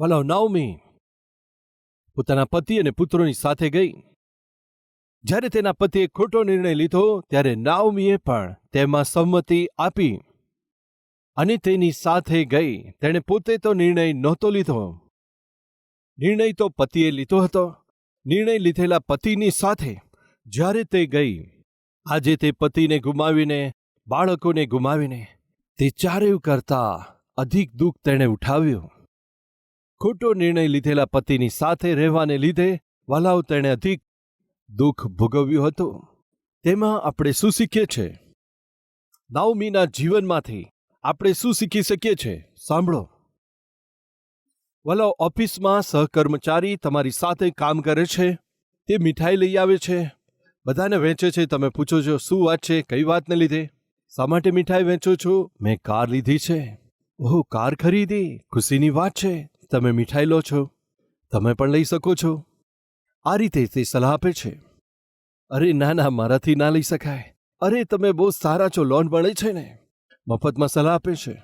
વલાવ Naomi પોતાના પતિ અને પુત્રોની સાથે ગઈ. જ્યારે તેના પતિએ ખોટો નિર્ણય લીધો, ત્યારે નાઓમીએ પણ તેમાં સંમતિ આપી અને તેની સાથે ગઈ. તેણે પોતે તો નિર્ણય નહોતો લીધો. નિર્ણય તો પતિએ લીધો હતો. નિર્ણય લીધેલા પતિની સાથે જ્યારે તે ગઈ, આજે તે પતિને ગુમાવીને, બાળકોને ગુમાવીને તે ચારેવ કરતા અધિક દુઃખ તેણે ઉઠાવ્યું. ખોટો નિર્ણય લીધેલા પતિની સાથે રહેવાને લીધે વાલાઓ તેણે અધિક દુઃખ ભોગવ્યું હતું. તેમાં આપણે શું શીખીએ છીએ નાઓમીના જીવનમાંથી આપણે શું શીખી શકીએ છીએ સાંભળો. વલાવ ઓફિસમાં સહકર્મચારી તમારી સાથે કામ કરે છે, તે મીઠાઈ લઈ આવે છે, બધાને વેચે છે, તમે પૂછો છો, શું વાત છે, કઈ વાતને લીધે? શા માટે મીઠાઈ વેચો છો? મેં કાર લીધી છે. ઓહો, કાર ખરીદી, ખુશીની વાત છે. તમે મીઠાઈ લો છો? તમે પણ લઈ શકો છો? આ રીતે તે સલાહ આપે છે. અરે, ના ના, મારાથી ના લઈ શકાય. અરે, તમે બહુ સારા છો, લોન મળે છે ને? મફતમાં સલાહ આપે છે.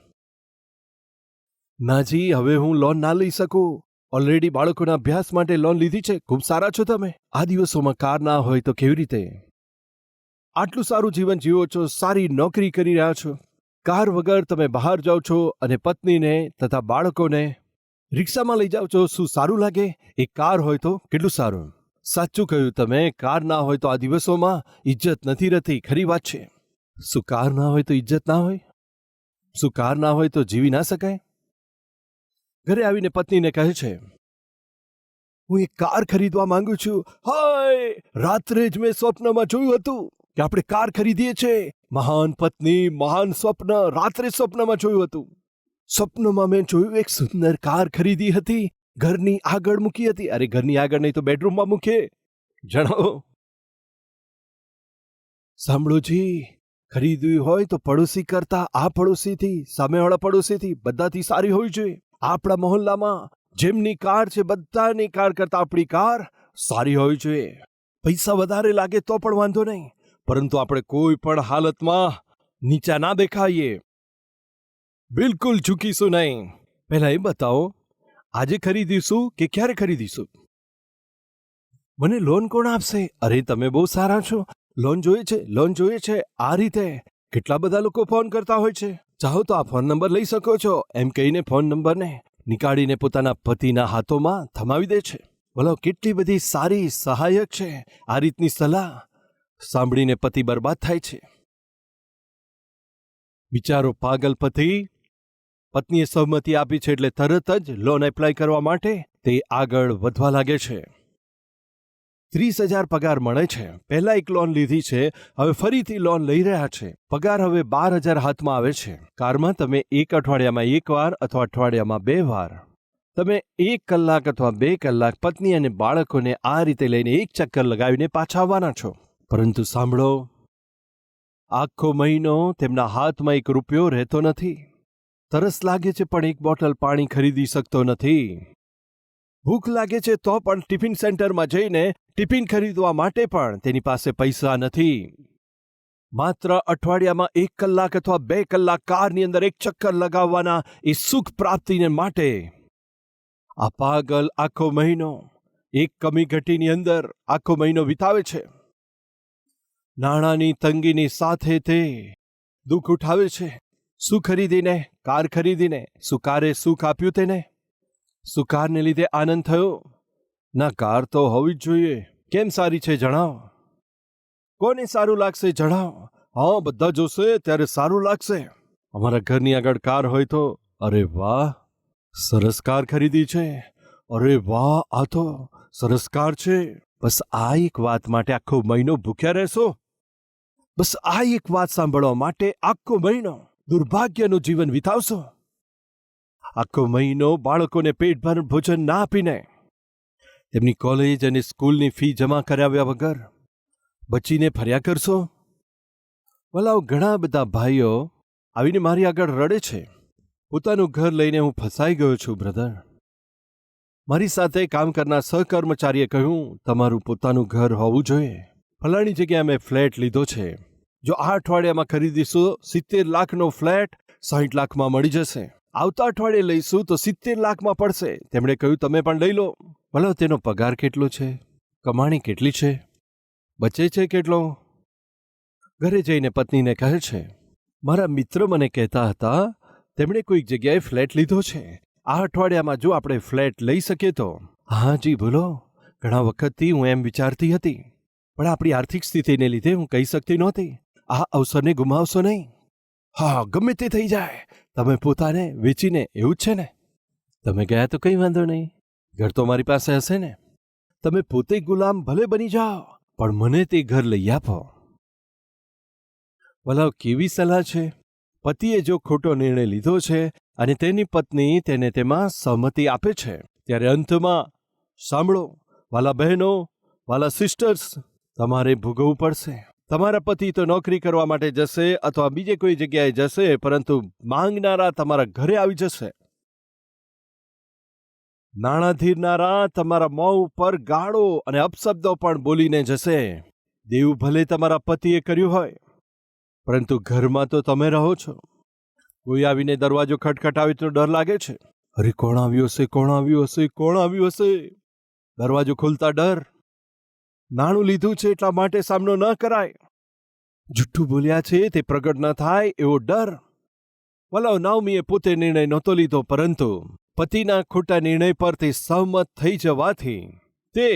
નાજી હવે હું લોન ના લઈ શકું. ઓલરેડી બાળકોના અભ્યાસ માટે લોન લીધી છે. ખૂબ સારા છો તમે. આ દિવસોમાં કાર ના હોય તો કેવી રીતે? આટલું સારું જીવન જીવો છો, સારી નોકરી કરી રહ્યા છો. કાર વગર તમે બહાર જાઓ છો અને પત્નીને તથા બાળકોને રિક્ષામાં લઈ જાઓ છો, શું સારું લાગે? એ કાર હોય તો કેટલું સારું? સાચું કહ્યું તમે, કાર ના હોય તો આ દિવસોમાં ઇજ્જત નથી રહેતી, ખરી વાત છે. શું કાર ના હોય તો ઇજ્જત ના હોય? શું કાર ના હોય તો જીવી ના શકાય? ઘરે આવીને પત્નીને કહે છે, હું એક કાર ખરીદવા માંગુ છું. હાય! રાત્રે જ મેં સ્વપ્નમાં જોયું હતું કે આપણે કાર ખરીદીએ છે મહાન પત્ની, મહાન સ્વપ્ન, રાત્રે સ્વપ્નમાં જોયું હતું. સ્વપ્નમાં મેં જોયું એક સુંદર કાર ખરીદી હતી. ઘરની આગળ મૂકી હતી. અરે, ઘરની આગળ નહીં તો બેડરૂમમાં મૂકે. જણાવો. સાંભળો જી ખરીદવી હોય તો પડોશી કરતા આ પડોશીથી, સામેવાળા પડોશીથી બધાથી સારી હોવી જોઈએ આપણા મહોલ્લામાં જેમની કાર છે, બધાની કાર કરતા આપણી કાર સારી હોવી જોઈએ પૈસા વધારે લાગે તો પણ વાંધો નહીં. પરંતુ આપણે કોઈ પણ હાલતમાં નીચા ના દેખાઈએ. બિલકુલ ચૂકીશું નહીં. પહેલાં એ બતાવો, આજે ખરીદીશું કે ક્યારે ખરીદીશું? મને લોન કોણ આપશે? અરે, તમે બહુ સારા છો. લોન જોઈએ છે, લોન જોઈએ છે. આ રીતે કેટલા બધા લોકો ફોન કરતા હોય છે. ચાહો તો આ ફોન નંબર લઈ શકો છો. એમ કહીને ફોન નંબરને નીકાળીને પોતાના પતિના હાથોમાં થમાવી દે છે. બોલો કેટલી બધી સારી સહાયક છે. આ રીતની સલાહ સાંભળીને પતિ બરબાદ થાય છે. વિચારો પાગલ પતિ પત્નીએ સહમતિ આપી છે એટલે તરત જ લોન એપ્લાય કરવા માટે તે આગળ વધવા લાગે છે. ત્રીસ હજાર પગાર મળે છે. પહેલા એક લોન લીધી છે, હવે ફરીથી લોન લઈ રહ્યા છે. પગાર હવે બાર હજાર હાથમાં આવે છે. કારમાં તમે એક અઠવાડિયામાં એક વાર અથવા અઠવાડિયામાં બે વાર. તમે એક કલાક અથવા બે કલાક પત્ની અને બાળકોને આ રીતે લઈને એક ચક્કર લગાવીને પાછા આવવાના છો. પરંતુ સાંભળો, આખો મહિનો તેમના હાથમાં એક રૂપિયો રહેતો નથી. તરસ લાગે છે પણ એક બોટલ પાણી ખરીદી શકતો નથી. ભૂખ લાગે છે તો પણ ટિફિન સેન્ટરમાં જઈને ટિફિન ખરીદવા માટે પણ તેની પાસે પૈસા નથી. માત્ર અઠવાડિયામાં એક કલાક અથવા બે કલાક કારની અંદર એક ચક્કર લગાવવાના એ સુખ પ્રાપ્તિને માટે. આ પાગલ આખો મહિનો, એક કમી ઘટીની અંદર આખો મહિનો વિતાવે છે. નાણાંની તંગીની સાથે તે દુઃખ ઉઠાવે છે. શું ખરીદીને, કાર ખરીદીને, શું કારે સુખ આપ્યું તેને? શું કારને લીધે આનંદ થયો? ના, કાર તો હોવી જ જોઈએ. કેમ સારી છે જણાવો? કોને સારું લાગશે જણાવો? હા, બધા જોશે, ત્યારે સારું લાગશે. અમારા ઘરની આગળ કાર હોય તો, અરે વાહ, સરસ કાર ખરીદી છે. અરે વાહ, આ તો સરસ કાર છે. બસ આ એક વાત માટે આખો મહિનો ભૂખ્યા રહેશો? બસ આ એક વાત સાંભળવા માટે આખો મહિનો દુર્ભાગ્યનું જીવન વિતાવશો. આખો મહિનો બાળકોને પેટભર ભોજન ના આપીને. તેમની કોલેજ અને સ્કૂલની ફી જમા કરાવ્યા વગર બચીને ફર્યા કરશો? વલાવ ઘણા બધા ભાઈઓ આવીને મારી આગળ રડે છે. પોતાનું ઘર લઈને હું ફસાઈ ગયો છું, બ્રધર. મારી સાથે કામ કરનાર સહકર્મચારીએ કહ્યું, તમારું પોતાનું ઘર હોવું જોઈએ. ફલાણી જગ્યાએ મેં ફ્લેટ લીધો છે. જો આ અઠવાડિયામાં ખરીદીશું, સિત્તેર લાખનો ફ્લેટ સાહીઠ લાખમાં મળી જશે. આવતા અઠવાડિયે લઈશું તો સિત્તેર લાખમાં પડશે. તેમણે કહ્યું, તમે પણ લઈ લો. ભલો, તેનો પગાર કેટલો છે? કમાણી કેટલી છે? બચે છે કેટલો? ઘરે જઈને પત્નીને કહે છે, મારા મિત્ર મને કહેતા હતા, તેમણે કોઈક જગ્યાએ ફ્લેટ લીધો છે. આ અઠવાડિયામાં જો આપણે ફ્લેટ લઈ શકીએ તો. હા, જી ભૂલો ઘણા વખતથી હું એમ વિચારતી હતી. પણ આપણી આર્થિક સ્થિતિને લીધે હું કહી શકતી નહોતી. આ અવસરને ગુમાવશો નહીં. હા, ગમે તે થઈ જાય. તમે પોતાને વેચીને એવું જ છે ને? તમે ગયા તો કંઈ વાંધો નહીં. ઘર તો મારી પાસે હશે ને. તમે પોતે ગુલામ ભલે બની જાઓ, પણ મને તે ઘર લઈ આપો. ભલા કેવી સલાહ છે? પતિએ જો ખોટો નિર્ણય લીધો છે અને તેની પત્ની તેને તેમાં સહમતિ આપે છે, ત્યારે અંતમાં સાંભળો, વાલા બહેનો, વાલા સિસ્ટર્સ તમારે ભોગવવું પડશે. તમારા પતિ તો નોકરી કરવા માટે જશે અથવા બીજે કોઈ જગ્યાએ જશે, પરંતુ માંગનારા તમારા ઘરે આવી જશે. નાણાં ધીરનારા તમારા મોં ઉપર ગાળો અને અપશબ્દો પણ બોલીને જશે. દેવું ભલે તમારા પતિએ કર્યું હોય, પરંતુ ઘરમાં તો તમે રહો છો. કોઈ આવીને દરવાજો ખટખટાવે તો ડર લાગે છે. અરે, કોણ આવ્યું હશે, કોણ આવ્યું હશે, કોણ આવ્યું હશે? દરવાજો ખોલતા ડર. નાણું લીધું છે એટલા માટે સામનો ન કરાય. જુઠ્ઠું બોલ્યા છે તે પ્રગટ ન થાય એવો ડર. વલાવ નવમીએ પોતે નિર્ણય નહોતો લીધો, પરંતુ પતિના ખોટા નિર્ણય પર તે સહમત થઈ જવાથી તે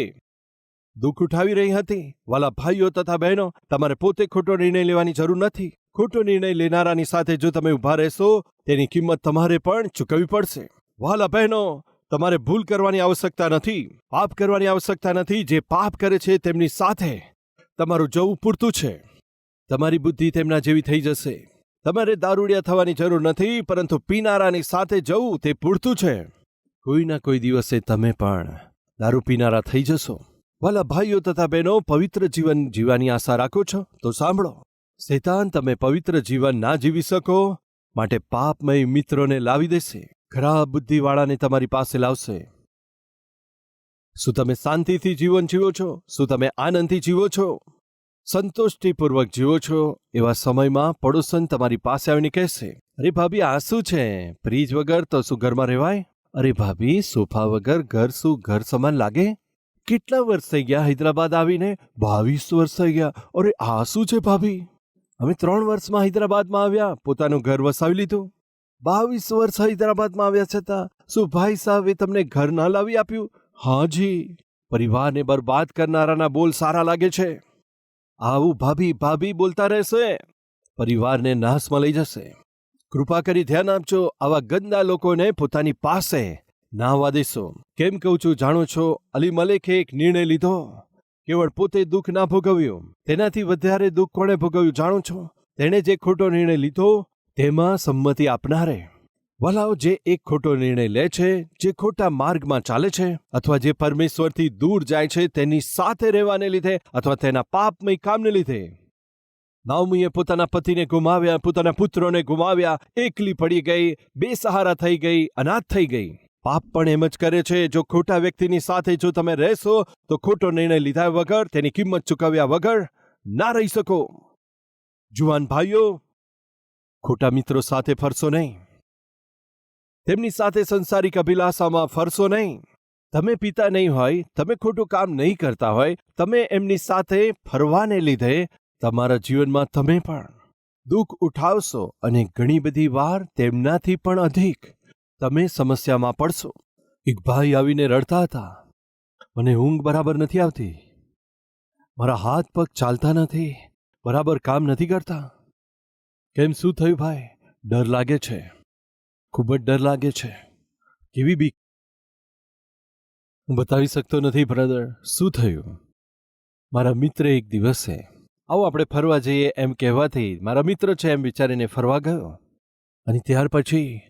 દુઃખ ઉઠાવી રહી હતી. વાલા ભાઈઓ તથા બહેનો, તમારે પોતે ખોટો નિર્ણય લેવાની જરૂર નથી. ખોટો નિર્ણય લેનારાની સાથે જો તમે ઊભા રહેશો, તેની કિંમત તમારે પણ ચૂકવવી પડશે. વાલા બહેનો તમારે ભૂલ કરવાની આવશ્યકતા નથી, પાપ કરવાની આવશ્યકતા નથી, જે પાપ કરે છે તેમની સાથે તમારું જવું પૂરતું છે. તમારી બુદ્ધિ તેમના જેવી થઈ જશે. તમારે દારૂડિયા થવાની જરૂર નથી, પરંતુ પીનારાની સાથે જવું તે પૂરતું છે. કોઈના કોઈ દિવસે તમે પણ દારૂ પીનારા થઈ જશો. વાલા ભાઈઓ તથા બહેનો, પવિત્ર જીવન જીવવાની આશા રાખો છો? તો સાંભળો. શેતાન તમે પવિત્ર જીવન ના જીવી શકો, માટે પાપમય મિત્રોને લાવી દેશે. ખરાબ બુદ્ધિવાળાને તમારી પાસે લાવશે. શું તમે શાંતિથી જીવન જીવો છો? શું તમે આનંદથી જીવો છો? સંતુષ્ટિપૂર્વક જીવો છો? એવા સમયમાં પડોસન તમારી પાસે આવીને કહેશે, અરે ભાભી, આ શું છે? ફ્રીજ વગર તો શું ઘરમાં રહેવાય? અરે ભાભી, સોફા વગર ઘર શું ઘર સમાન લાગે? કેટલા વર્ષ થઈ ગયા હૈદરાબાદ આવીને? બાવીસ વર્ષ થઈ ગયા. અરે આ શું છે ભાભી? અમે ત્રણ વર્ષમાં હૈદરાબાદમાં આવ્યા, પોતાનું ઘર વસાવી લીધું. બાવીસ વર્ષ હૈદરાબાદમાં આવ્યા છતાં શું ભાઈ સાહેબે તમને ઘર ના લાવી આપ્યું? હાજી પરિવારને બરબાદ કરનારાના બોલ સારા લાગે છે. આવું ભાભી ભાભી બોલતા રહેશે. પરિવારને નાશમાં લઈ જશે. કૃપા કરી ધ્યાન આપજો, આવા ગંદા લોકોને પોતાની પાસે નાહવા દેશો. કેમ કહું છું, જાણો છો, અલી મલેકે એક નિર્ણય લીધો. કેવળ પોતે દુઃખ ના ભોગવ્યું. તેનાથી વધારે દુઃખ કોણે ભોગવ્યું, જાણો છો? તેણે જે ખોટો નિર્ણય લીધો તેમાં સંમતિ આપનારે. વલાઓ જે એક ખોટો નિર્ણય લે છે, જે ખોટા માર્ગમાં ચાલે છે, અથવા જે પરમેશ્વરથી દૂર જાય છે, તેની સાથે રહેવાને લીધે અથવા તેના પાપમય કામને લીધે. નાવમીએ પોતાના પતિને ગુમાવ્યા, પોતાના પુત્રોને ગુમાવ્યા, એકલી પડી ગઈ, બેસહારા થઈ ગઈ, અનાથ થઈ ગઈ. પાપ પણ એમ જ કરે છે, જો ખોટા વ્યક્તિની સાથે જો તમે રહેશો, તો ખોટો નિર્ણય લીધા વગર, તેની કિંમત ચૂકવ્યા વગર ના રહી શકો. જુવાન ભાઈઓ ખોટા મિત્રો સાથે ફરશો નહીં. તેમની સાથે સંસારિક અભિલાષામાં ફરશો નહીં. તમે પિતા નહીં હોય, તમે ખોટું કામ નહીં કરતા હોય, તમે એમની સાથે ફરવાને લીધે તમારા જીવનમાં તમે પણ દુઃખ ઉઠાવશો અને ઘણી બધી વાર તેમનાથી પણ અધિક તમે સમસ્યામાં પડશો. એક ભાઈ આવીને રડતા હતા. મને ઊંઘ બરાબર નથી આવતી. મારા હાથ પગ ચાલતા નથી. બરાબર કામ નથી કરતા. કેમ શું થયું ભાઈ? ડર લાગે છે. ખૂબ જ ડર લાગે છે. કેવી બીક હું બતાવી શકતો નથી, બ્રધર. શું થયું? મારા મિત્ર એક દિવસે આવો આપણે ફરવા જઈએ એમ કહેવાથી મારા મિત્ર છે એમ વિચારીને ફરવા ગયો. અને ત્યાર પછી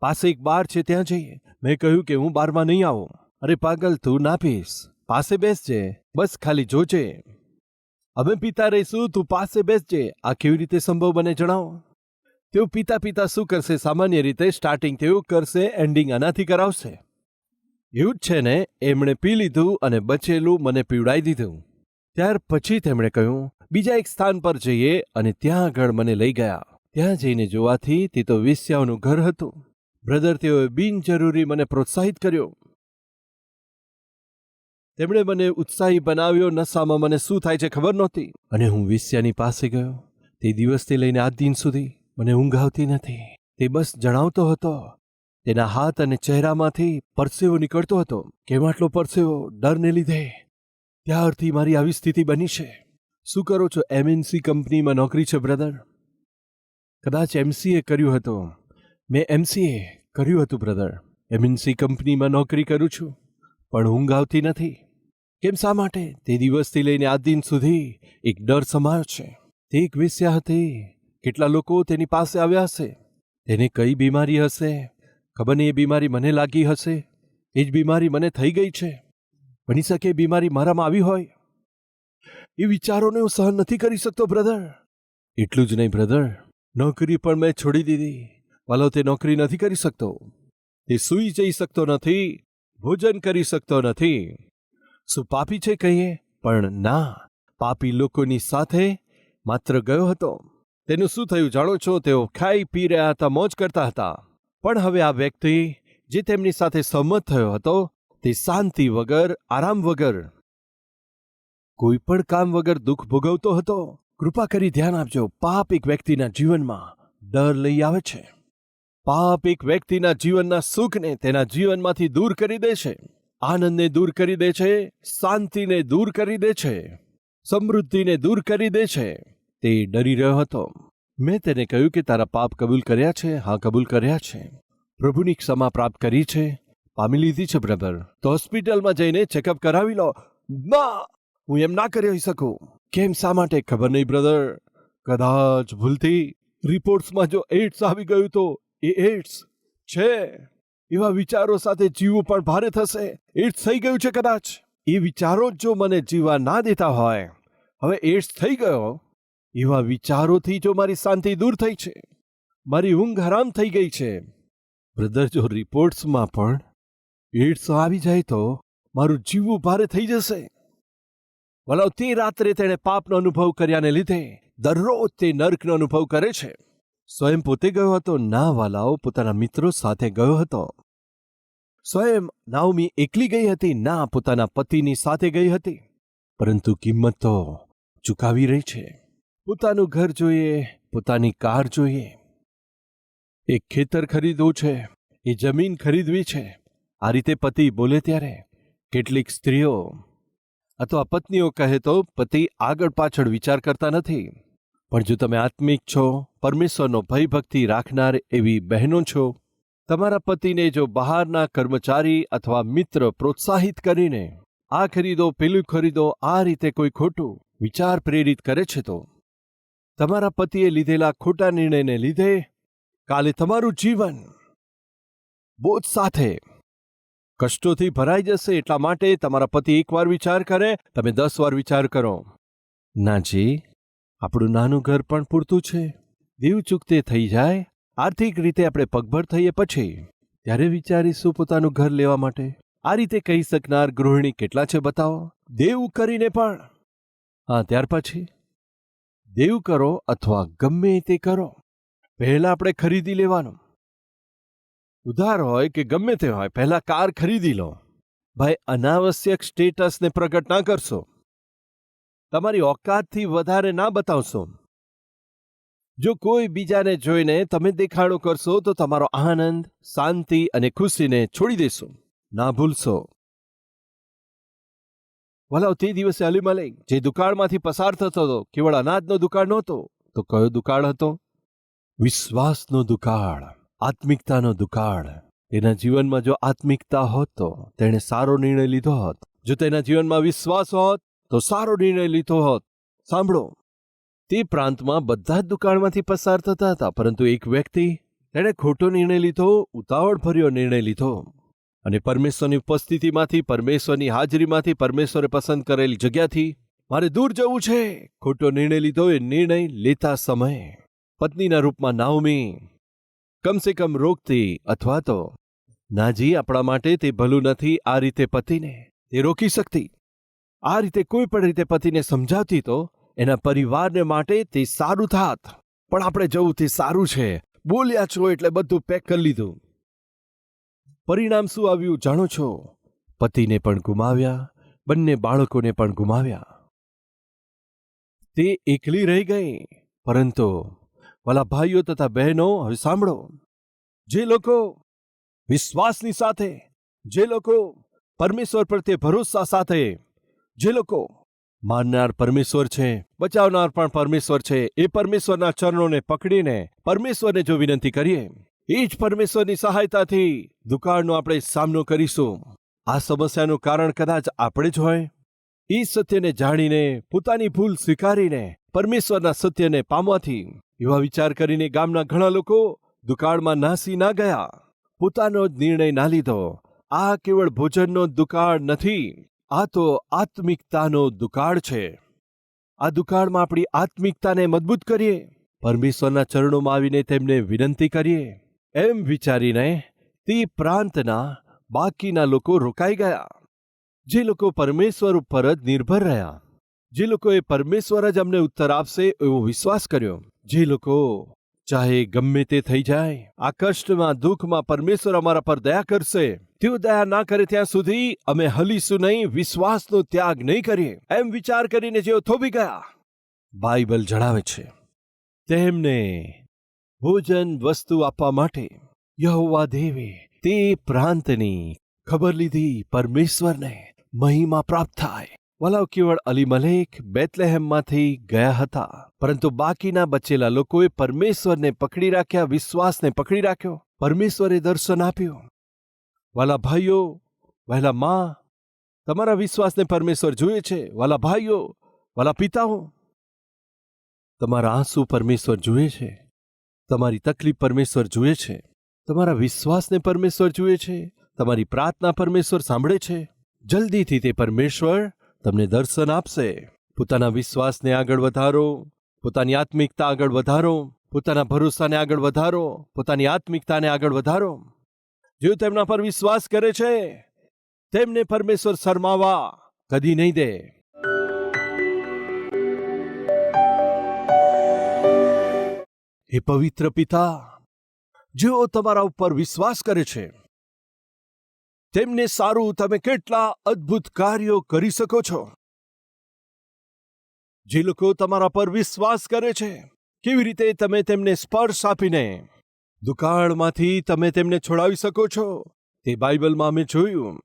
પાસે એક બાર છે, ત્યાં જઈએ. મેં કહ્યું કે હું બારમાં નહીં આવું. અરે પાગલ, તું ના પીશ પાસે બેસજે બસ ખાલી જોજે. અમે પીતા રહીશું, તું પાસે બેસજે. આ કેવી રીતે સંભવ બને જણાવો? તેઓ પિતા પિતા શું કરશે? સામાન્ય રીતે સ્ટાર્ટિંગ તેવું કરશે એન્ડિંગ આનાથી કરાવશે. એવું જ છે ને? એમણે પી લીધું અને બચેલું મને પીવડાવી દીધું. ત્યાર પછી તેમણે કહ્યું, બીજા એક સ્થાન પર જઈએ અને ત્યાં આગળ મને લઈ ગયા. ત્યાં જઈને જોવાથી તે તો વિસ્યાઓનું ઘર હતું. બ્રધર તેઓએ બિનજરૂરી મને પ્રોત્સાહિત કર્યો. તેમણે મને ઉત્સાહી બનાવ્યો, નશામાં મને શું થાય છે ખબર નહોતી. અને હું વિસ્યાની પાસે ગયો. તે દિવસથી લઈને આજ દિન સુધી મને ઊંઘ આવતી નથી. તે બસ જણાવતો હતો. તેના હાથ અને ચહેરામાંથી પરસેવો નીકળતો હતો. કેમ આટલો પરસેવો? ડરને લીધે. ત્યારથી મારી આવી સ્થિતિ બની છે. શું કરો છો એમએનસી કંપનીમાં નોકરી છે, બ્રધર? કદાચ એમસીએ કર્યું હતું. મેં એમસીએ કર્યું હતું, બ્રધર. એમએનસી કંપનીમાં નોકરી કરું છું. પણ ઊંઘ આવતી નથી. કેમ શા માટે? તે દિવસથી લઈને આજ દિન સુધી એક ડર સમાયો છે. તે એક વેશ્યા હતી. કેટલા લોકો તેની પાસે આવ્યા હશે? તેને કઈ બીમારી હશે? ખબર નહીં એ બીમારી મને લાગી હશે? એ જ બીમારી મને થઈ ગઈ છે. બની શકે બીમારી મારામાં આવી હોય? એ વિચારોને હું સહન નથી કરી શકતો, બ્રધર. એટલું જ નહીં, બ્રધર. નોકરી પણ મેં છોડી દીધી. વાલો તે નોકરી નથી કરી શકતો. તે સૂઈ જઈ શકતો નથી. ભોજન કરી શકતો નથી. શું પાપી છે કહીએ? પણ ના, પાપી લોકોની સાથે માત્ર ગયો હતો. તેનું શું થયું જાણો છો? તેઓ ખાઈ પી રહ્યા હતા, મોજ કરતા હતા. પણ હવે આ વ્યક્તિ જે તેમની સાથે સંમત થયો હતો, તે શાંતિ વગર, આરામ વગર, કોઈ પણ કામ વગર દુઃખ ભોગવતો હતો. કૃપા કરી ધ્યાન આપજો, પાપ એક વ્યક્તિના જીવનમાં ડર લઈ આવે છે. પાપ એક વ્યક્તિના જીવનના સુખને તેના જીવનમાંથી દૂર કરી દે છે. આનંદને દૂર કરી દે છે, શાંતિને દૂર કરી દે છે, સમૃદ્ધિને દૂર કરી દે છે. તે ડરી રહ્યો હતો. મેં તેને કહ્યું કે તારા પાપ કબૂલ કર્યા છે, હા, કબૂલ કર્યા છે. પ્રભુની ક્ષમા પ્રાપ્ત કરી છે. પામી લીધી છે, બ્રધર. તો હોસ્પિટલમાં જઈને ચેકઅપ કરાવી લો. ના! હું એમ ના કરી શકું. કેમ, શા માટે? ખબર નહીં, બ્રધર. કદાચ ભૂલથી રિપોર્ટ્સમાં જો એડ્સ આવી ગયું તો એ એડ્સ છે. એવા વિચારો સાથે જીવવું પણ ભારે થશે. એડ્સ થઈ ગયું છે કદાચ. એ વિચારો જ મને જીવવા ના દેતા હોય, હવે એડ્સ થઈ ગયો. એવા વિચારોથી જો મારી શાંતિ દૂર થઈ છે. મારી ઊંઘ હરામ થઈ ગઈ છે. બ્રધર, જો રિપોર્ટ્સમાં પણ એડ્સ આવી જાય તો મારું જીવવું ભારે થઈ જશે. વલાવ, તે રાત્રે તેણે પાપનો અનુભવ કર્યાને લીધે દરરોજ તે નર્કનો અનુભવ કરે છે. સ્વયં પોતે ગયો હતો, ના વાલાઓ પોતાના મિત્રો સાથે ગયો હતો. સ્વયં નાવમી એકલી ગઈ હતી, ના પોતાના પતિની સાથે ગઈ હતી. પરંતુ કિંમત તો ચૂકાવી રહી છે. પોતાનું ઘર જોઈએ, પોતાની કાર જોઈએ. એક ખેતર ખરીદવું છે, એ જમીન ખરીદવી છે. આ રીતે પતિ બોલે ત્યારે, કેટલીક સ્ત્રીઓ અથવા પત્નીઓ કહે તો પતિ આગળ પાછળ વિચાર કરતા નથી. પણ જો તમે આત્મિક છો, પરમેશ્વરનો ભયભક્તિ રાખનાર એવી બહેનો છો, તમારા પતિને જો બહારના કર્મચારી અથવા મિત્ર પ્રોત્સાહિત કરીને આ ખરીદો, પેલું ખરીદો, આ રીતે કોઈ ખોટું વિચાર પ્રેરિત કરે છે તો? તમારા પતિએ લીધેલા ખોટા નિર્ણયને લીધે કાલે તમારું જીવન બોધ સાથે કષ્ટોથી ભરાઈ જશે, એટલા માટે તમારા પતિ એકવાર વિચાર કરે, તમે દસ વાર વિચાર કરો. નાજી આપણું નાનું ઘર પણ પૂરતું છે. દીવ ચૂકતે થઈ જાય, આર્થિક રીતે આપણે પગભર થઈએ પછી ત્યારે વિચારીશું પોતાનું ઘર લેવા માટે. આ રીતે કહી શકનાર ગૃહિણી કેટલા છે બતાવો? દેવ કરીને પણ. હા, ત્યાર પછી? દેવ કરો અથવા ગમે તે કરો. પહેલા આપણે ખરીદી લેવાનું. ઉધાર હોય કે ગમે તે હોય, પહેલા કાર ખરીદી લો. ભાઈ, અનાવશ્યક સ્ટેટસને પ્રગટ ના કરશો. તમારી ઓકાતથી વધારે ના બતાવશો. જો કોઈ બીજાને જોઈને તમે દેખાડો કરશો, તો તમારો આનંદ, શાંતિ અને ખુશીને છોડી દેશો. ના ભૂલશો. વલાવ તે દિવસે અલીમલિક જે દુકાળમાંથી પસાર થતો હતો, કેવળ અનાજનો દુકાળ નહોતો, તો કયો દુકાળ હતો? વિશ્વાસનો દુકાળ, આત્મિકતાનો દુકાળ. તેના જીવનમાં જો આત્મિકતા હોત તો તેણે સારો નિર્ણય લીધો હોત. જો તેના જીવનમાં વિશ્વાસ હોત તો સારો નિર્ણય લીધો હોત. સાંભળો, તે પ્રાંતમાં બધા જ દુકાળમાંથી પસાર થતા હતા, પરંતુ એક વ્યક્તિ, તેણે ખોટો નિર્ણય લીધો ઉતાવળ ભર્યો નિર્ણય લીધો. અને પરમેશ્વરની ઉપસ્થિતિમાંથી, પરમેશ્વરની હાજરીમાંથી, પરમેશ્વરે પસંદ કરેલી જગ્યાથી, મારે દૂર જવું છે. ખોટો નિર્ણય લીધો એ નિર્ણય લેતા સમયે, પત્નીના રૂપમાં નાવમી કમસે કમ રોકતી અથવા તો નાજી આપણા માટે તે ભલું નથી, આ રીતે પતિને તે રોકી શકતી. આ રીતે કોઈ પણ રીતે પતિને સમજાવતી તો એના પરિવારને માટે તે સારું થાત. પણ આપણે જવું તે સારું છે. બોલ્યા છો એટલે બધું પેક કરી લીધું. પરિણામ શું આવ્યું જાણો છો? પતિને પણ ગુમાવ્યા, બંને બાળકોને પણ ગુમાવ્યા. તે એકલી રહી ગઈ. પરંતુ વાલા ભાઈઓ તથા બહેનો, હવે સાંભળો. જે લોકો વિશ્વાસની સાથે, જે લોકો પરમેશ્વર પ્રત્યે ભરોસા સાથે જે લોકો માનનાર પરમેશ્વર છે, બચાવનાર પણ પરમેશ્વર છે, એ પરમેશ્વરના ચરણોને પકડીને પરમેશ્વરને જો વિનંતી કરીએ, એ જ પરમેશ્વરની સહાયતાથી દુકાળનો આપણે સામનો કરીશું. આ સમસ્યાનું કારણ કદાચ આપણે જ હોય. એ સત્યને જાણીને, પોતાની ભૂલ સ્વીકારીને, પરમેશ્વરના સત્યને પામવાથી એવા વિચાર કરીને ગામના ઘણા લોકો દુકાળમાં નાસી ના ગયા. પોતાનો જ નિર્ણય ના લીધો. આ કેવળ ભોજનનો દુકાળ નથી. આ તો આત્મિકતાનો દુકાળ છે. આ દુકાળમાં આપણી આત્મિકતાને મજબૂત કરીએ. પરમેશ્વરના ચરણોમાં આવીને તેમને વિનંતી કરીએ. એમ વિચારીને તે પ્રાંતના બાકીના લોકો રોકાઈ ગયા. જે લોકો પરમેશ્વર ઉપર જ નિર્ભર રહ્યા. જે લોકોએ પરમેશ્વર જ અમને ઉત્તર આપશે એવો વિશ્વાસ કર્યો. જે લોકો ચાહે ગમે તે થઈ જાય. આ કષ્ટમાં, દુઃખમાં પરમેશ્વર અમારા પર દયા કરશે. તેઓ દયા ના કરે ત્યાં સુધી અમે હલીશું નહીં, વિશ્વાસનો ત્યાગ નહીં કરીએ. એમ વિચાર કરીને જેઓ થોભી ગયા, બાઇબલ જણાવે છે. તેમને ભોજન વસ્તુ આપવા માટે યહોવા દેવે તે પ્રાંતની ખબર લીધી, પરમેશ્વરને મહિમા પ્રાપ્ત થાય. વલાવ કેવળ અલીમલેક બેતલેહેમમાંથી ગયા હતા, પરંતુ બાકીના બચેલા લોકોએ પરમેશ્વરને પકડી રાખ્યા, વિશ્વાસને પકડી રાખ્યો, પરમેશ્વરે દર્શન આપ્યું. વાલા ભાઈઓ, વહેલા માં, તમારા વિશ્વાસને પરમેશ્વર જુએ છે. વાલા ભાઈઓ, વાલા પિતાઓ, તમારા આંસુ પરમેશ્વર જુએ છે. તમારી તકલીફ પરમેશ્વર જુએ છે. તમારા વિશ્વાસને પરમેશ્વર જુએ છે. તમારી પ્રાર્થના પરમેશ્વર સાંભળે છે. જલ્દીથી તે પરમેશ્વર તમને દર્શન આપશે. પોતાના વિશ્વાસને આગળ વધારો, પોતાની આત્મિકતા આગળ વધારો, પોતાના ભરોસાને આગળ વધારો, પોતાની આત્મિકતાને આગળ વધારો. જેઓ તેમના પર વિશ્વાસ કરે છે, તેમને પરમેશ્વર શરમાવા કદી નહીં દે. હે પવિત્ર પિતા, જેઓ તમારા ઉપર વિશ્વાસ કરે છે તેમને સારું તમે કેટલા અદ્ભુત કાર્યો કરી શકો છો. જે લોકો તમારા પર વિશ્વાસ કરે છે, કેવી રીતે તમે તેમને સ્પર્શ આપીને દુકાળમાંથી તમે તેમને છોડાવી શકો છો, તે બાઇબલમાં અમે જોયું.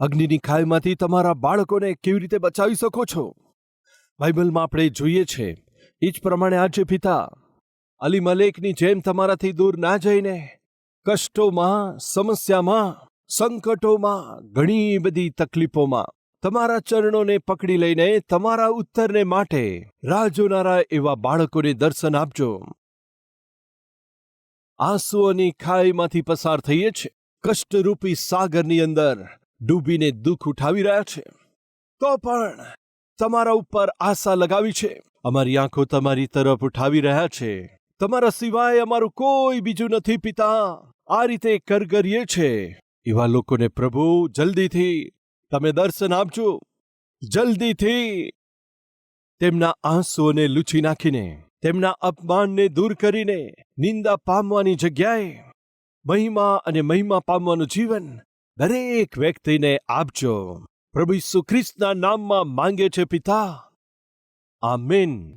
અગ્નિની ખાઈમાંથી તમારા બાળકોને કેવી રીતે બચાવી શકો છો? બાઇબલમાં આપણે જોઈએ છે, એ જ પ્રમાણે આજે પિતા અલી મલેકની જેમ તમારાથી દૂર ના જઈને, કષ્ટોમાં, સમસ્યામાં સંકટોમાં, ઘણી બધી તકલીફોમાં, તમારા ચરણોને પકડી લઈને તમારા ઉત્તરને માટે રાહ જોનારા એવા બાળકોને દર્શન આપજો. આંસુઓની ખાઈમાંથી પસાર થઈએ છે કષ્ટરૂપી સાગરની અંદર ડૂબીને દુઃખ ઉઠાવી રહ્યા છે. તો પણ તમારા ઉપર આશા લગાવી છે. અમારી આંખો તમારી તરફ ઉઠાવી રહ્યા છે. તમારા સિવાય અમારું કોઈ બીજું નથી, પિતા. આ રીતે કરગરીએ છે. એવા લોકોને પ્રભુ, જલ્દીથી તમે દર્શન આપજો. જલ્દીથી. તેમના આંસુઓને લૂછી નાખીને, તેમના અપમાનને દૂર કરીને, નિંદા પામવાની જગ્યાએ, મહિમા અને મહિમા પામવાનું જીવન દરેક વ્યક્તિને આપજો. પ્રભુ ઈસુ ખ્રિસ્તના નામમાં માંગે છે, પિતા. આમેન.